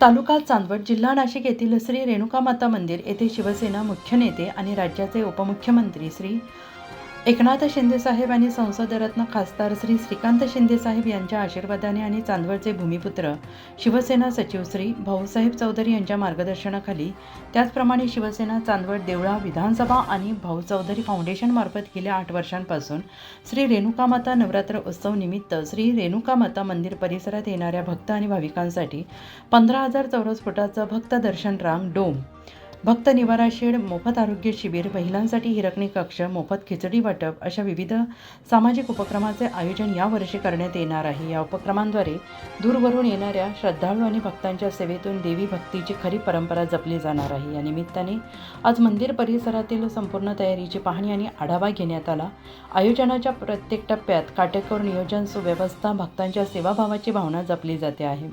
तालुका चांदवड जिल्हा नाशिक येथील श्री रेणुकामाता मंदिर येथे शिवसेना मुख्य नेते आणि राज्याचे उपमुख्यमंत्री श्री एकनाथ शिंदेसाहेब आणि संसदरत्न खासदार श्री श्रीकांत शिंदेसाहेब यांच्या आशीर्वादाने आणि चांदवडचे भूमिपुत्र शिवसेना सचिव श्री भाऊसाहेब चौधरी यांच्या मार्गदर्शनाखाली त्याचप्रमाणे शिवसेना चांदवड देवळा विधानसभा आणि भाऊ चौधरी फाउंडेशनमार्फत गेल्या आठ वर्षांपासून श्री रेणुकामाता नवरात्र उत्सव निमित्त श्री रेणुकामाता मंदिर परिसरात येणाऱ्या भक्त आणि भाविकांसाठी पंधरा हजार चौरस फुटाचं भक्त दर्शन रांग डोम भक्त निवारा शेड मोफत आरोग्य शिबिर महिलांसाठी हिरकणी कक्ष मोफत खिचडी वाटप अशा विविध सामाजिक उपक्रमाचे आयोजन यावर्षी करण्यात येणार आहे. या उपक्रमांद्वारे दूरवरून येणाऱ्या श्रद्धाळू आणि भक्तांच्या सेवेतून देवी भक्तीची खरी परंपरा जपली जाणार आहे. या निमित्ताने आज मंदिर परिसरातील संपूर्ण तयारीची पाहणी आणि आढावा घेण्यात आला. आयोजनाच्या प्रत्येक टप्प्यात काटेकोर नियोजन सुव्यवस्था भक्तांच्या सेवाभावाची भावना जपली जाते आहे.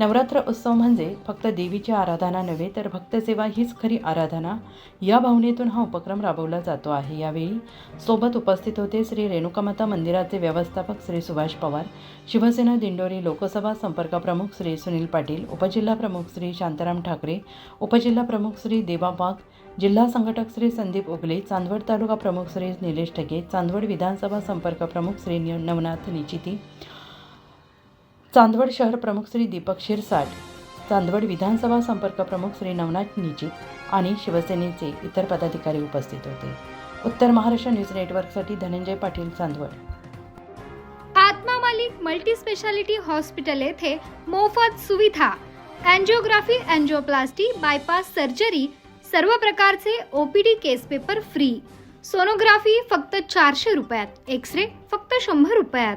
नवरात्र उत्सव म्हणजे फक्त देवीची आराधना नव्हे तर भक्तसेवा हीच खरी आराधना. या भावनेतून हा उपक्रम राबवला जातो आहे. यावेळी सोबत उपस्थित होते श्री रेणुकामाता मंदिराचे व्यवस्थापक श्री सुभाष पवार शिवसेना दिंडोरी लोकसभा संपर्क प्रमुख श्री सुनील पाटील उपजिल्हा प्रमुख श्री शांताराम ठाकरे उपजिल्हा प्रमुख श्री देवा वाघ जिल्हा संघटक श्री संदीप उगले चांदवड तालुका प्रमुख श्री निलेश ठगे चांदवड विधानसभा संपर्क प्रमुख श्री नवनाथ निचिती चांदवड शहर प्रमुख श्री दीपक शिरसाट चांदवड विधानसभा संपर्क प्रमुख श्री नवनाथ निचित आणि शिवसेनेचे इतर पदाधिकारी उपस्थित होते. उत्तर महाराष्ट्र न्यूज नेटवर्कसाठी Dhananjay Patil Chandwad. Atma Malik multi specialty hospital येथे मोफत सुविधा अँजिओग्राफी अँजिओप्लास्टी बायपास सर्जरी सर्व प्रकारचे OPD case paper free. Sonography फक्त चारशे रुपयात एक्स रे फक्त शंभर रुपयात.